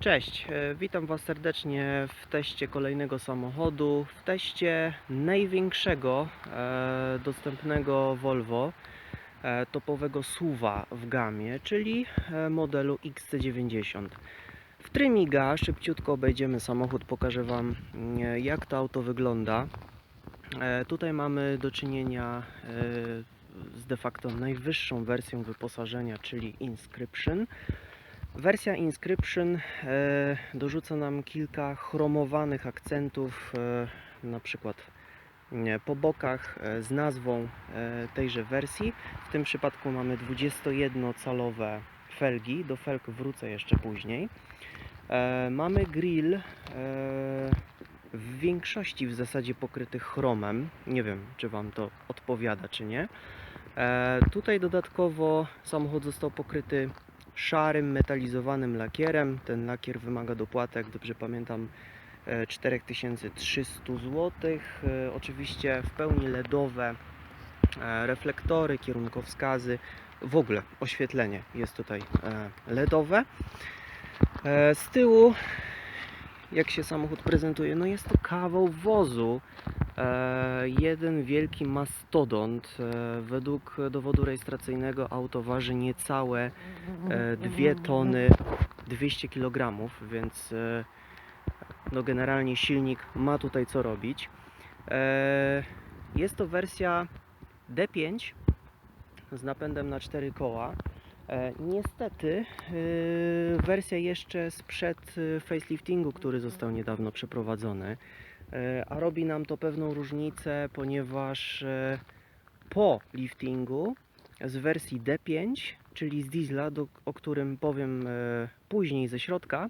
Cześć, e, witam Was serdecznie w teście kolejnego samochodu, w teście największego e, dostępnego Volvo e, topowego SUVa w gamie, czyli e, modelu XC90. W Trymiga szybciutko obejdziemy samochód, pokażę Wam mm, jak to auto wygląda. E, tutaj mamy do czynienia e, z de facto najwyższą wersją wyposażenia, czyli Inscription. Wersja Inscription e, dorzuca nam kilka chromowanych akcentów, e, na przykład po bokach e, z nazwą tejże wersji. W tym przypadku mamy 21-calowe felgi, do felg wrócę jeszcze później. Mamy grill w większości w zasadzie pokryty chromem. Nie wiem, czy Wam to odpowiada, czy nie. Tutaj dodatkowo samochód został pokryty szarym, metalizowanym lakierem. Ten lakier wymaga dopłaty, jak dobrze pamiętam, e, 4300 zł. E, Oczywiście w pełni LEDowe e, reflektory, kierunkowskazy, w ogóle oświetlenie jest tutaj e, LEDowe. E, Z tyłu, jak się samochód prezentuje, no jest to kawał wozu. E, jeden wielki mastodont. E, według dowodu rejestracyjnego auto waży niecałe e, 2 tony 200 kg, więc e, no generalnie silnik ma tutaj co robić. E, Jest to wersja D5 z napędem na 4 koła. E, Niestety e, wersja jeszcze sprzed e, faceliftingu, który został niedawno przeprowadzony. A robi nam to pewną różnicę, ponieważ po liftingu z wersji D5, czyli z diesla, do, o którym powiem później ze środka,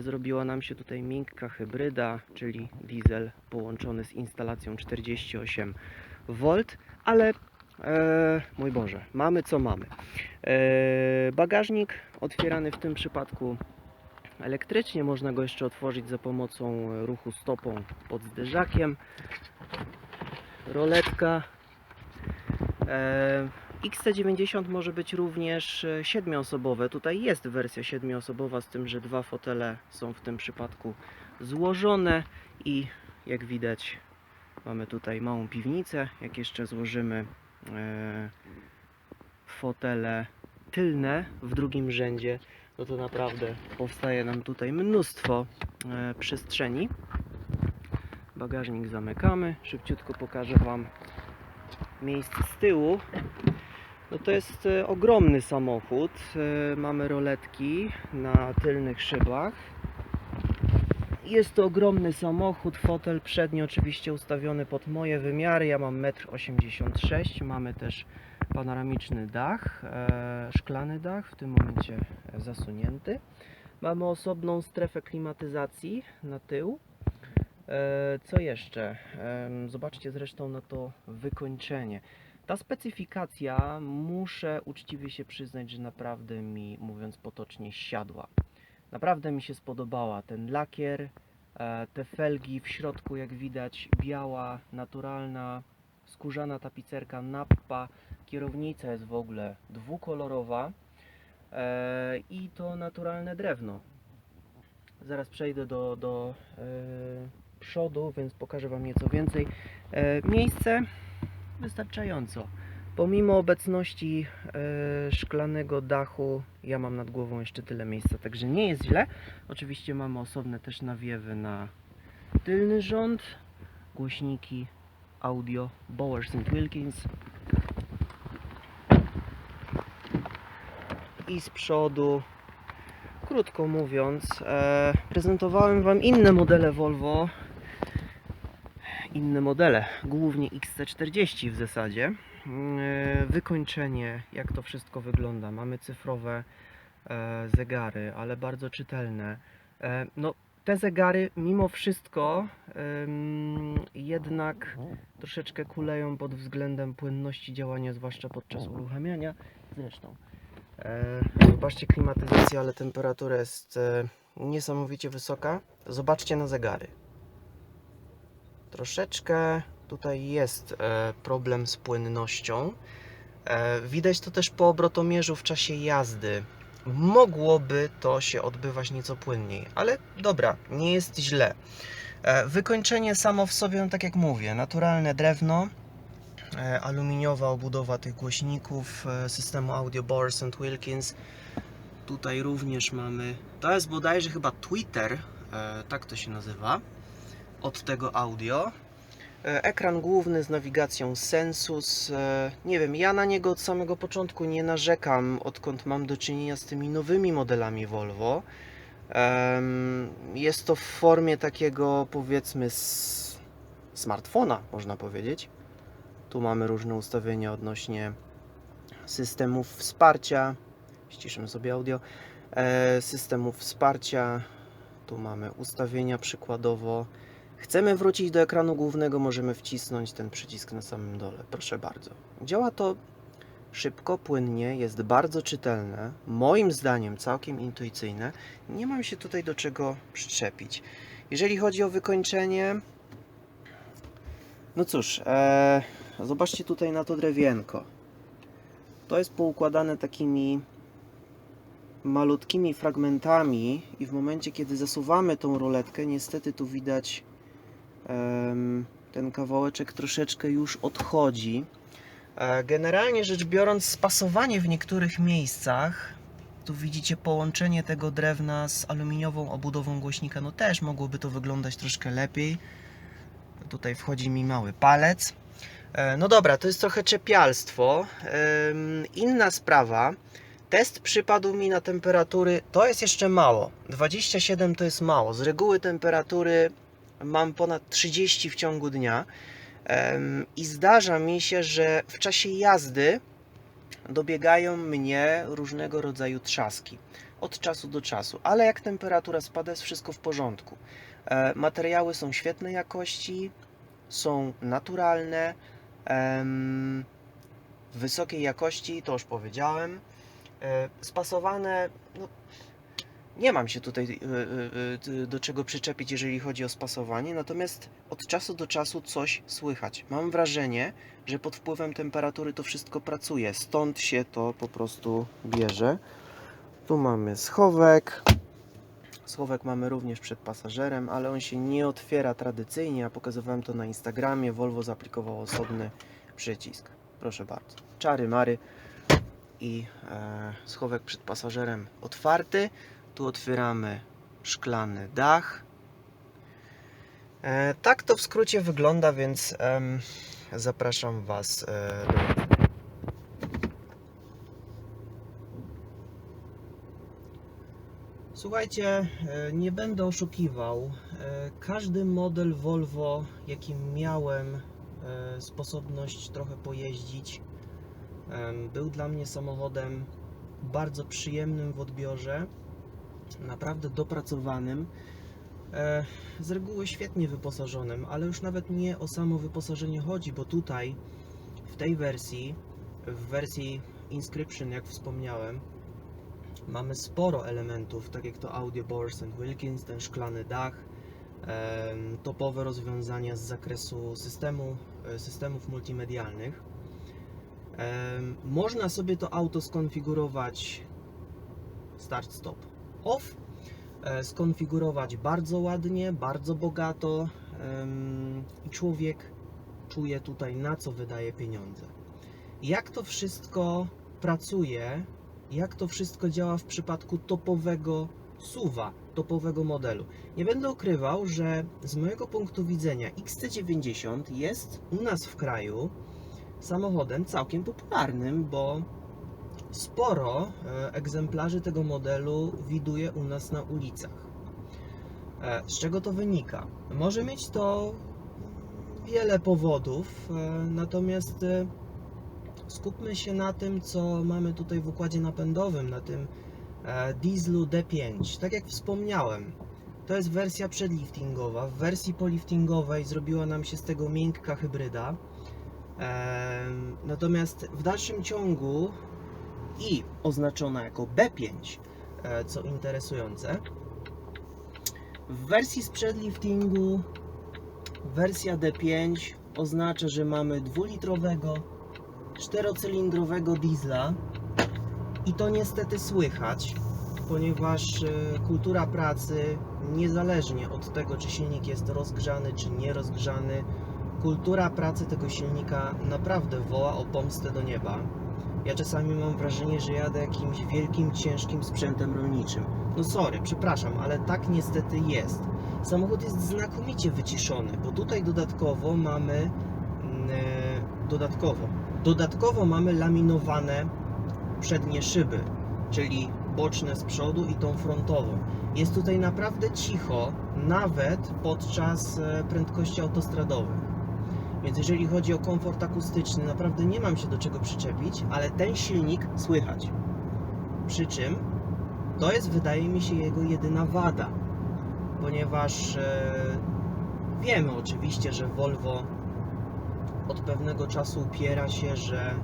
zrobiła nam się tutaj miękka hybryda, czyli diesel połączony z instalacją 48 V, ale e, mój Boże, mamy co mamy. E, bagażnik otwierany w tym przypadku elektrycznie, można go jeszcze otworzyć za pomocą ruchu stopą pod zderzakiem. Roletka. E, XC90 może być również siedmioosobowe. Tutaj jest wersja siedmioosobowa, z tym, że dwa fotele są w tym przypadku złożone i jak widać mamy tutaj małą piwnicę. Jak jeszcze złożymy fotele tylne w drugim rzędzie, no to naprawdę powstaje nam tutaj mnóstwo e, przestrzeni. Bagażnik zamykamy. Szybciutko pokażę Wam miejsce z tyłu. No to jest e, ogromny samochód. E, Mamy roletki na tylnych szybach. Jest to ogromny samochód, fotel przedni oczywiście ustawiony pod moje wymiary. Ja mam 1,86 m. Mamy też panoramiczny dach, e, szklany dach, w tym momencie zasunięty. Mamy osobną strefę klimatyzacji na tył. E, Co jeszcze? Zobaczcie zresztą na to wykończenie. Ta specyfikacja, muszę uczciwie się przyznać, że naprawdę mi, mówiąc potocznie, siadła. Naprawdę mi się spodobała. Ten lakier, e, te felgi w środku, jak widać, biała, naturalna, skórzana tapicerka Nappa. Kierownica jest w ogóle dwukolorowa e, i to naturalne drewno. Zaraz przejdę do, do e, przodu, więc pokażę Wam nieco więcej. Miejsce wystarczająco. Pomimo obecności e, szklanego dachu, ja mam nad głową jeszcze tyle miejsca, także nie jest źle. Oczywiście mamy osobne też nawiewy na tylny rząd, głośniki audio Bowers Wilkins. I z przodu krótko mówiąc e, prezentowałem Wam inne modele Volvo. Inne modele, głównie XC40 w zasadzie wykończenie, jak to wszystko wygląda. Mamy cyfrowe e, zegary, ale bardzo czytelne. E, no, te zegary mimo wszystko jednak troszeczkę kuleją pod względem płynności działania, zwłaszcza podczas uruchamiania. Zresztą, e, zobaczcie klimatyzację, ale temperatura jest e, niesamowicie wysoka. Zobaczcie na zegary. Troszeczkę tutaj jest e, problem z płynnością. E, widać to też po obrotomierzu w czasie jazdy. mogłoby to się odbywać nieco płynniej. Ale dobra, nie jest źle. E, Wykończenie samo w sobie, no tak jak mówię, naturalne drewno, aluminiowa obudowa tych głośników systemu audio Bowers Wilkins. Tutaj również mamy, to jest bodajże chyba Twitter, tak to się nazywa, od tego audio. E, Ekran główny z nawigacją Sensus. E, Nie wiem, ja na niego od samego początku nie narzekam, odkąd mam do czynienia z tymi nowymi modelami Volvo. Jest to w formie takiego powiedzmy smartfona, można powiedzieć. Tu mamy różne ustawienia odnośnie systemów wsparcia. Ściszymy sobie audio. E, Systemów wsparcia. Tu mamy ustawienia przykładowo. Chcemy wrócić do ekranu głównego, możemy wcisnąć ten przycisk na samym dole. Proszę bardzo. Działa to szybko, płynnie, jest bardzo czytelne. Moim zdaniem całkiem intuicyjne. Nie mam się tutaj do czego przyczepić. Jeżeli chodzi o wykończenie, no cóż, e, zobaczcie tutaj na to drewienko. To jest poukładane takimi malutkimi fragmentami i w momencie, kiedy zasuwamy tą roletkę, niestety tu widać ten kawałeczek troszeczkę już odchodzi. E, Generalnie rzecz biorąc, spasowanie w niektórych miejscach, tu widzicie połączenie tego drewna z aluminiową obudową głośnika, no też mogłoby to wyglądać troszkę lepiej. Tutaj wchodzi mi mały palec. E, No dobra, to jest trochę czepialstwo. Inna sprawa. Test przypadł mi na temperatury. To jest jeszcze mało. 27 to jest mało. Z reguły temperatury mam ponad 30 w ciągu dnia. I zdarza mi się, że w czasie jazdy dobiegają mnie różnego rodzaju trzaski od czasu do czasu, ale jak temperatura spada, jest wszystko w porządku. E, Materiały są świetnej jakości, są naturalne, wysokiej jakości, to już powiedziałem. E, Spasowane, no, nie mam się tutaj y, y, y, do czego przyczepić, jeżeli chodzi o spasowanie, natomiast od czasu do czasu coś słychać. Mam wrażenie, że pod wpływem temperatury to wszystko pracuje, stąd się to po prostu bierze. Tu mamy schowek. Schowek mamy również przed pasażerem, ale on się nie otwiera tradycyjnie. Ja pokazywałem to na Instagramie. Volvo zaaplikował osobny przycisk. Proszę bardzo. Czary mary i e, schowek przed pasażerem otwarty. Tu otwieramy szklany dach. E, tak to w skrócie wygląda, więc em, zapraszam Was e, do Słuchajcie, e, nie będę oszukiwał. Każdy model Volvo, jakim miałem sposobność trochę pojeździć, był dla mnie samochodem bardzo przyjemnym w odbiorze, naprawdę dopracowanym, e, z reguły świetnie wyposażonym, ale już nawet nie o samo wyposażenie chodzi, bo tutaj w tej wersji, w wersji Inscription, jak wspomniałem, mamy sporo elementów, tak jak to audio Bowers Wilkins, ten szklany dach, topowe rozwiązania z zakresu systemu, e, systemów multimedialnych. Można sobie to auto skonfigurować start, stop, off, e, skonfigurować bardzo ładnie, bardzo bogato i człowiek czuje tutaj na co wydaje pieniądze. Jak to wszystko pracuje, jak to wszystko działa w przypadku topowego suwa, topowego modelu. Nie będę ukrywał, że z mojego punktu widzenia XC90 jest u nas w kraju samochodem całkiem popularnym, bo sporo e, egzemplarzy tego modelu widuje u nas na ulicach. E, Z czego to wynika? Może mieć to wiele powodów, e, natomiast skupmy się na tym, co mamy tutaj w układzie napędowym, na tym dieslu D5. Tak jak wspomniałem, to jest wersja przedliftingowa. W wersji poliftingowej zrobiła nam się z tego miękka hybryda. Natomiast w dalszym ciągu i oznaczona jako B5, e, co interesujące, w wersji sprzed liftingu wersja D5 oznacza, że mamy dwulitrowego czterocylindrowego diesla I to niestety słychać, ponieważ e, kultura pracy, niezależnie od tego, czy silnik jest rozgrzany, czy nierozgrzany, kultura pracy tego silnika naprawdę woła o pomstę do nieba. Ja czasami mam wrażenie, że jadę jakimś wielkim, ciężkim sprzętem rolniczym. No sorry, przepraszam, ale tak niestety jest. Samochód jest znakomicie wyciszony, bo tutaj dodatkowo mamy mm, e, dodatkowo dodatkowo mamy laminowane przednie szyby, czyli boczne z przodu i tą frontową. Jest tutaj naprawdę cicho, nawet podczas e, prędkości autostradowych. Więc jeżeli chodzi o komfort akustyczny, naprawdę nie mam się do czego przyczepić, ale ten silnik słychać. Przy czym to jest, wydaje mi się, jego jedyna wada, ponieważ e, wiemy oczywiście, że Volvo od pewnego czasu upiera się, że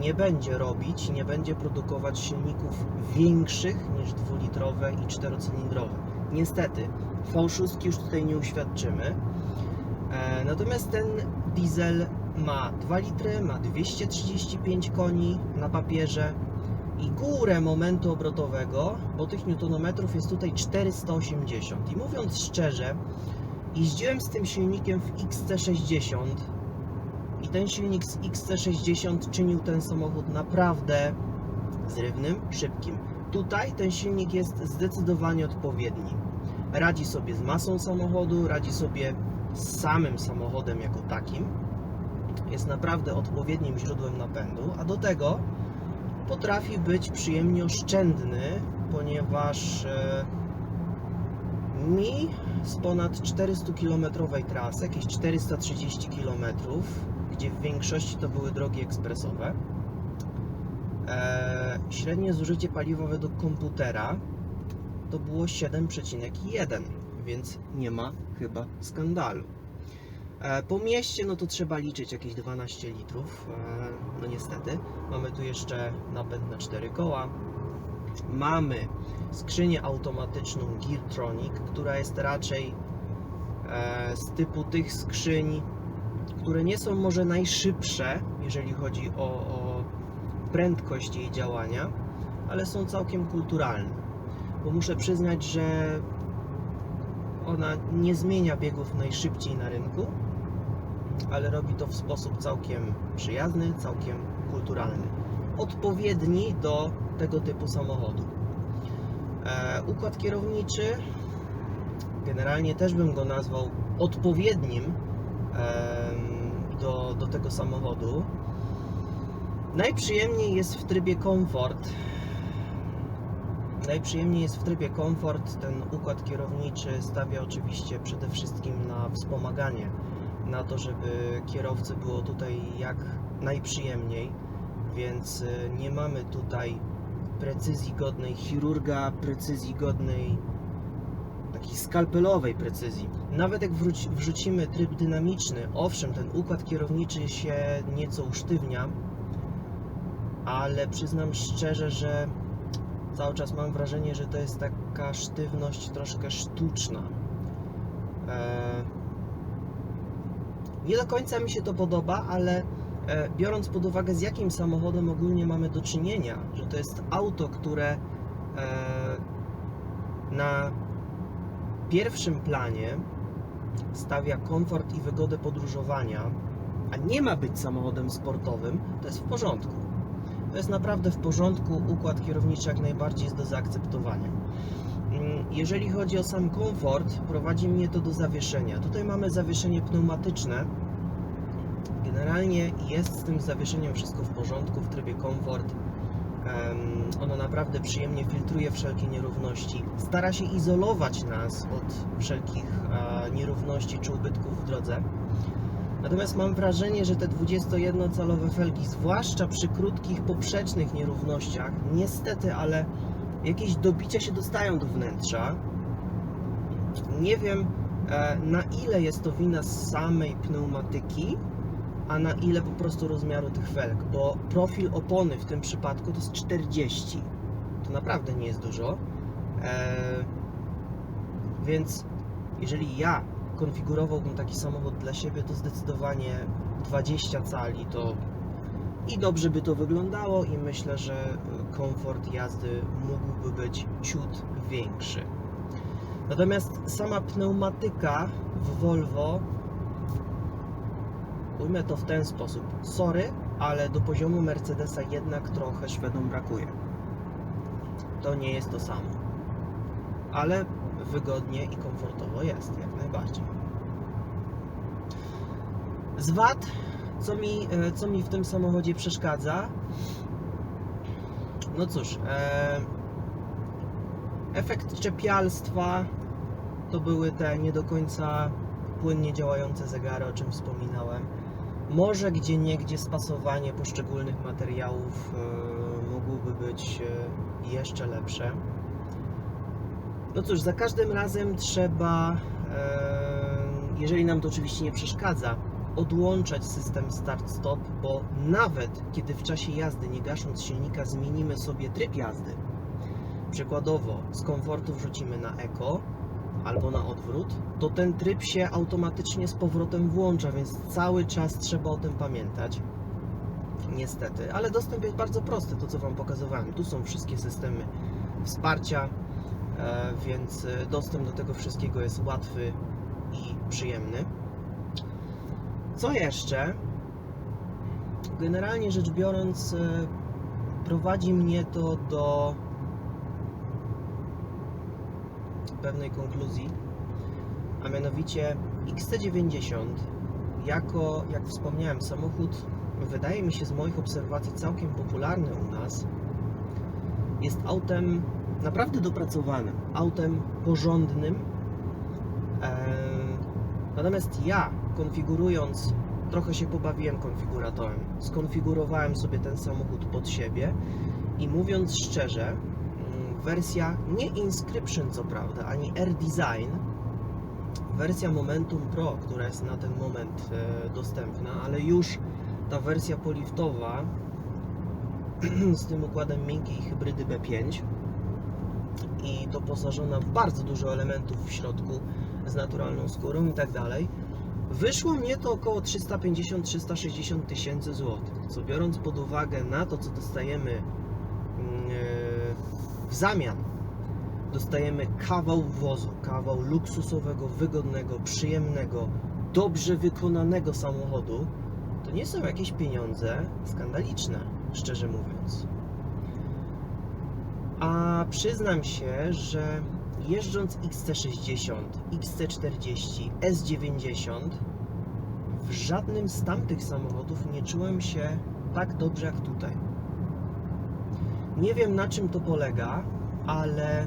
nie będzie robić, nie będzie produkować silników większych niż dwulitrowe i czterocylindrowe. Niestety, V6 już tutaj nie uświadczymy. E, natomiast ten diesel ma 2 litry, ma 235 koni na papierze i górę momentu obrotowego, bo tych newtonometrów jest tutaj 480. I mówiąc szczerze, jeździłem z tym silnikiem w XC60 i ten silnik z XC60 czynił ten samochód naprawdę zrywnym, szybkim. Tutaj ten silnik jest zdecydowanie odpowiedni. Radzi sobie z masą samochodu, radzi sobie z samym samochodem jako takim. Jest naprawdę odpowiednim źródłem napędu, a do tego potrafi być przyjemnie oszczędny, ponieważ e, mi z ponad 400 km trasy, jakieś 430 km, gdzie w większości to były drogi ekspresowe, e, średnie zużycie paliwa według komputera to było 7,1, więc nie ma chyba skandalu. E, po mieście no to trzeba liczyć jakieś 12 litrów, e, no niestety. Mamy tu jeszcze napęd na 4 koła. Mamy skrzynię automatyczną Geartronic, która jest raczej e, z typu tych skrzyń, które nie są może najszybsze, jeżeli chodzi o, o prędkość jej działania, ale są całkiem kulturalne. Bo muszę przyznać, że ona nie zmienia biegów najszybciej na rynku, ale robi to w sposób całkiem przyjazny, całkiem kulturalny. Odpowiedni do tego typu samochodu. E, układ kierowniczy generalnie też bym go nazwał odpowiednim em, do, do tego samochodu. Najprzyjemniej jest w trybie komfort. Najprzyjemniej jest w trybie komfort. Ten układ kierowniczy stawia oczywiście przede wszystkim na wspomaganie, na to, żeby kierowcy było tutaj jak najprzyjemniej, więc y, nie mamy tutaj precyzji godnej chirurga, precyzji godnej takiej skalpelowej precyzji. Nawet jak wróci, wrzucimy tryb dynamiczny, owszem, ten układ kierowniczy się nieco usztywnia, ale przyznam szczerze, że cały czas mam wrażenie, że to jest taka sztywność troszkę sztuczna. Eee, nie do końca mi się to podoba, ale e, biorąc pod uwagę z jakim samochodem ogólnie mamy do czynienia, że to jest auto, które e, na pierwszym planie stawia komfort i wygodę podróżowania, a nie ma być samochodem sportowym, to jest w porządku. To jest naprawdę w porządku, układ kierowniczy jak najbardziej jest do zaakceptowania. Mm, Jeżeli chodzi o sam komfort, prowadzi mnie to do zawieszenia. Tutaj mamy zawieszenie pneumatyczne. Generalnie jest z tym zawieszeniem wszystko w porządku, w trybie komfort. Ono naprawdę przyjemnie filtruje wszelkie nierówności. Stara się izolować nas od wszelkich nierówności czy ubytków w drodze. Natomiast mam wrażenie, że te 21-calowe felgi, zwłaszcza przy krótkich poprzecznych nierównościach, niestety, ale jakieś dobicia się dostają do wnętrza. Nie wiem e, na ile jest to wina samej pneumatyki, a na ile po prostu rozmiaru tych felg, bo profil opony w tym przypadku to jest 40. To naprawdę nie jest dużo. E, więc jeżeli ja konfigurowałbym taki samochód dla siebie, to zdecydowanie 20 cali to, i dobrze by to wyglądało i myślę, że komfort jazdy mógłby być ciut większy. Natomiast sama pneumatyka w Volvo ujmę to w ten sposób. Sorry, ale do poziomu Mercedesa jednak trochę Szwedom brakuje. To nie jest to samo. Ale wygodnie i komfortowo jest, jak najbardziej. Z wad, co mi, e, co mi w tym samochodzie przeszkadza? No cóż, e, efekt czepialstwa to były te nie do końca płynnie działające zegary, o czym wspominałem. Może gdzie niegdzie spasowanie poszczególnych materiałów e, mogłoby być e, jeszcze lepsze. No cóż, za każdym razem trzeba, jeżeli nam to oczywiście nie przeszkadza, odłączać system start-stop, bo nawet kiedy w czasie jazdy, nie gasząc silnika, zmienimy sobie tryb jazdy, przykładowo z komfortu wrzucimy na eko albo na odwrót, to ten tryb się automatycznie z powrotem włącza, więc cały czas trzeba o tym pamiętać. Niestety, ale dostęp jest bardzo prosty, to co Wam pokazywałem. Tu są wszystkie systemy wsparcia, więc e, dostęp do tego wszystkiego jest łatwy i przyjemny. Co jeszcze? Generalnie rzecz biorąc, e, prowadzi mnie to do pewnej konkluzji, a mianowicie XC90 jako, jak wspomniałem, samochód wydaje mi się z moich obserwacji całkiem popularny u nas. Jest autem naprawdę dopracowanym, autem porządnym. Eee, Natomiast ja, konfigurując, trochę się pobawiłem konfiguratorem. Skonfigurowałem sobie ten samochód pod siebie i mówiąc szczerze, mm, wersja nie Inscription co prawda, ani Air Design, wersja Momentum Pro, która jest na ten moment e, dostępna, ale już ta wersja poliftowa z tym układem miękkiej hybrydy B5 i doposażona w bardzo dużo elementów w środku z naturalną skórą i tak dalej. Wyszło mnie to około 350-360 tysięcy złotych, co biorąc pod uwagę na to, co dostajemy mm, e, w zamian, dostajemy kawał wozu, kawał luksusowego, wygodnego, przyjemnego, dobrze wykonanego samochodu, to nie są jakieś pieniądze skandaliczne, szczerze mówiąc. A przyznam się, że jeżdżąc XC60, XC40, S90, w żadnym z tamtych samochodów nie czułem się tak dobrze jak tutaj. Nie wiem na czym to polega, ale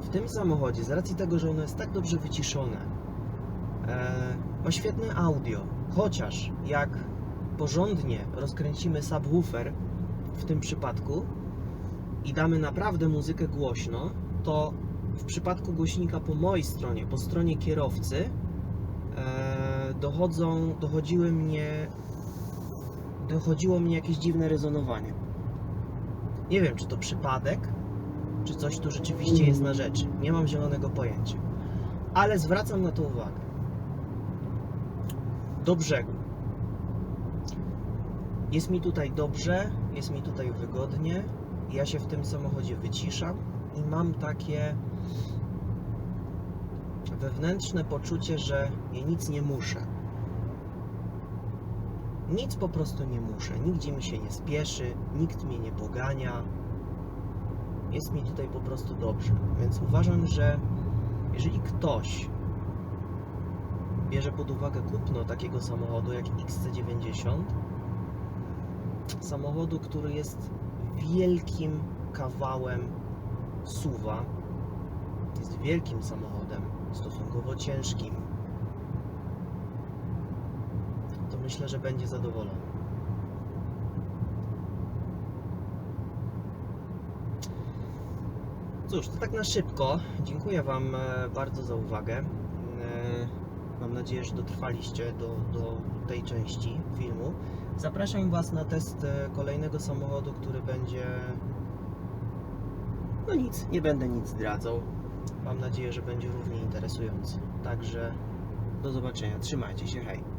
w tym samochodzie, z racji tego, że ono jest tak dobrze wyciszone, e, ma świetne audio, chociaż jak porządnie rozkręcimy subwoofer w tym przypadku i damy naprawdę muzykę głośno, to w przypadku głośnika po mojej stronie, po stronie kierowcy, e, dochodzą, dochodziły mnie, dochodziło mnie jakieś dziwne rezonowanie. Nie wiem, czy to przypadek, czy coś tu rzeczywiście jest na rzeczy. Nie mam zielonego pojęcia. Ale zwracam na to uwagę. Do brzegu. Jest mi tutaj dobrze, jest mi tutaj wygodnie. Ja się w tym samochodzie wyciszam i mam takie wewnętrzne poczucie, że ja nic nie muszę. Nic po prostu nie muszę. Nigdzie mi się nie spieszy, nikt mnie nie pogania. Jest mi tutaj po prostu dobrze. Więc uważam, że jeżeli ktoś bierze pod uwagę kupno takiego samochodu jak XC90, samochodu, który jest wielkim kawałem suwa, jest wielkim samochodem, stosunkowo ciężkim, to myślę, że będzie zadowolony. Cóż, to tak na szybko. Dziękuję Wam e, bardzo za uwagę. E, Mam nadzieję, że dotrwaliście do, do tej części filmu. Zapraszam Was na test e, kolejnego samochodu, który będzie. No nic, nie będę nic zdradzał. Mam nadzieję, że będzie równie interesujący. Także do zobaczenia. Trzymajcie się, hej.